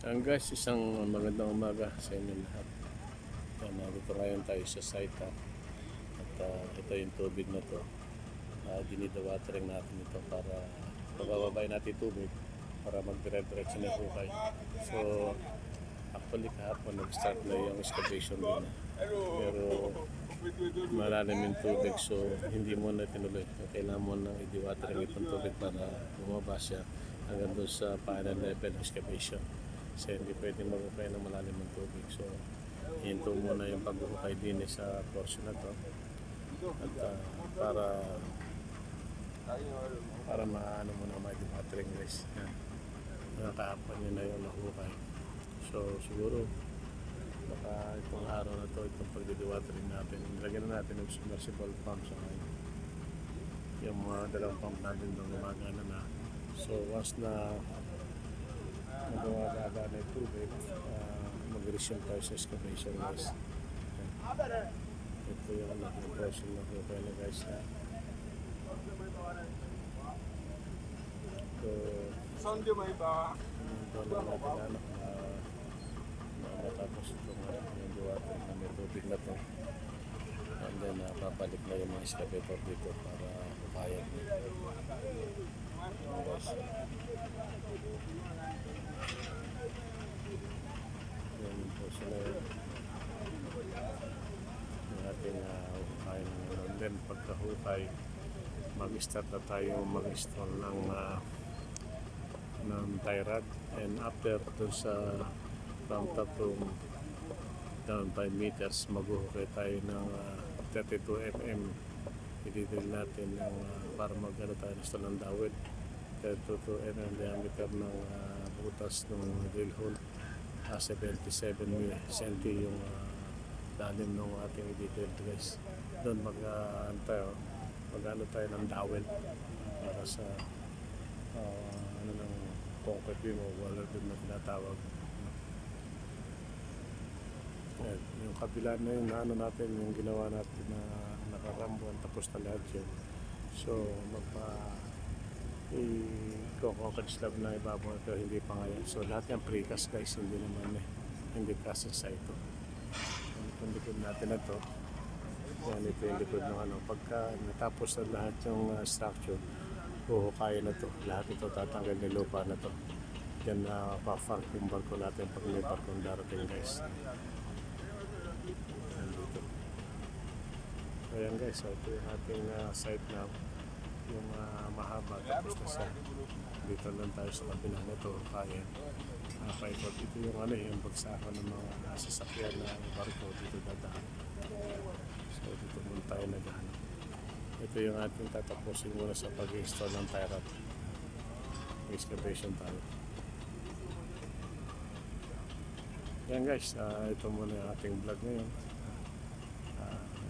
Ang guys, isang magandang umaga sa inyo lahat. Yan, nandito ngayon tayo sa site ha. At ah, ito yung tubig na to. Uh, dinidawatering natin ito para pabababay natin tubig para magdire-diretso na hukay. So, actually kahapon nag-start na yung excavation din. ah. Pero malalim yung tubig so hindi mo na tinuloy. Kailangan mo nang i-dewatering itong tubig para bumaba siya hanggang doon sa final level excavation. Kasi hindi pwede mag-ukay ng malalim ng tubig. So, hinto muna yung pag-ukay din sa portion na to. At ah, para para maano mo na may dewatering guys. Yan. Nakakaapan nyo na yung nahukay. So, siguro baka itong araw na to, itong pagdidiwatering natin, nilagyan na natin yung submersible pump sa ngayon. Yung mga dalawang pump natin doon gumagana na. So once na magawagaga na yung tubig, uh, mag-resume tayo sa excavation guys. Yan. Ito yung ano, yung portion na na guys. Ha. So, Sunday may ba? ito lang natin ano, uh, na matapos itong ano, yung diwata na may tubig na to. And then, uh, babalik na yung mga excavator dito para kaya guys. Sila yun. Yung ating uh, hukay ng. And then, pagkahukay, mag-start na tayo mag-install ng uh, ng tie rod and after dun sa from to down 5 meters maghuhukay tayo ng ah, 32 mm ididil natin ng ah, para magano tayo install ng dawit 32 mm diameter ng ah, butas ng drill hole uh, 77 cm yung ah, lalim ng ating i-detail guys doon mag uh, tayo mag-ano tayo ng dowel para sa uh, ano ng concrete beam o waller beam na tinatawag. Ayan, yung kabila na yun, ano natin, yung ginawa natin na nakarambuan, tapos na lahat yun. So, magpa i-concrete slab na ibabaw pero hindi pa ngayon. So, lahat yung precast guys, hindi naman eh, hindi kasi sa ito. Itong likod natin na to, yan, ito yung likod ng ano. Pagka natapos na lahat yung uh, structure, huhukayin na to. Lahat ito tatanggal ng lupa na to. Yan na pa-fark yung barko natin pag may barkong darating guys. Ayan guys, so ito yung ating uh, site now. Yung uh, mahaba. Tapos na sa dito lang tayo sa kabila na to kaya uh, ito yung ano yung bagsakan ng mga sasakyan na barko dito dadaan. So dito muna tayo naghahanap. Ito yung ating tatapusin muna sa pag-install ng tie rod excavation tayo. Yan guys ah, ito muna yung ating vlog ngayon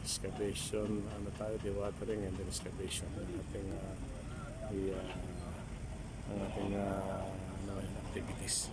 excavation ano tayo dewatering and excavation. Ng ating uh, i, ah, ang ating uh, ano, activities